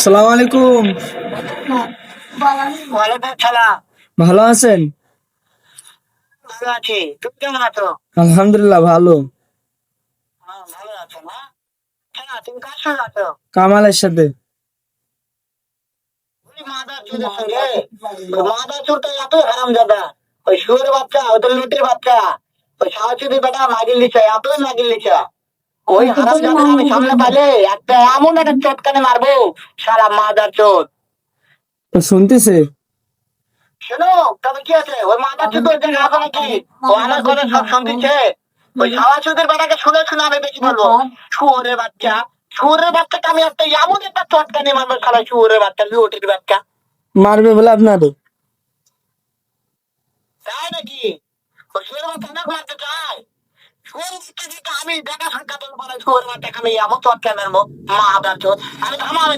সালাম আলাইকুম। ভালো আছেন? আলহামদুলিল্লাহ ভালো। কামালের সাথে। মাদার চুরটা এত হারাম জাদা ওই শুয়োরের বাচ্চা ওদের লুটির বাচ্চা। ওই সাহায্যের বেটা মাগিল লিখা এত মাগিল লিখা ওই হারাম জাদা আমি সামনে পাইলে একটা এমন একটা চটকানে মারবো সারা মাদার চোদ। শুনতেছে? শোনো তবে কি আছে? ওই মাদার চোদ ওই জায়গায় আছে নাকি? ও আমার কথা সব শুনতেছে। ওই সাহায্যের বেটাকে শুনে শুনে আমি বেশি বলব। শুয়োরের বাচ্চা। শুয়োরের বাচ্চাকে আমি একটা এমন একটা চটকানে মারবো সারা শুয়োরের বাচ্চা লুটির বাচ্চা। মারবে বলে আপনাদের তাই নাকি ওই শুয়োরের বাচ্চা অনেক মারতে চাই শুয়োরের বাচ্চা যেটা আমি দেখা সাক্ষাৎ করে শুয়োরের বাচ্চাকে আমি এমন চটকানে মারবো মা আমার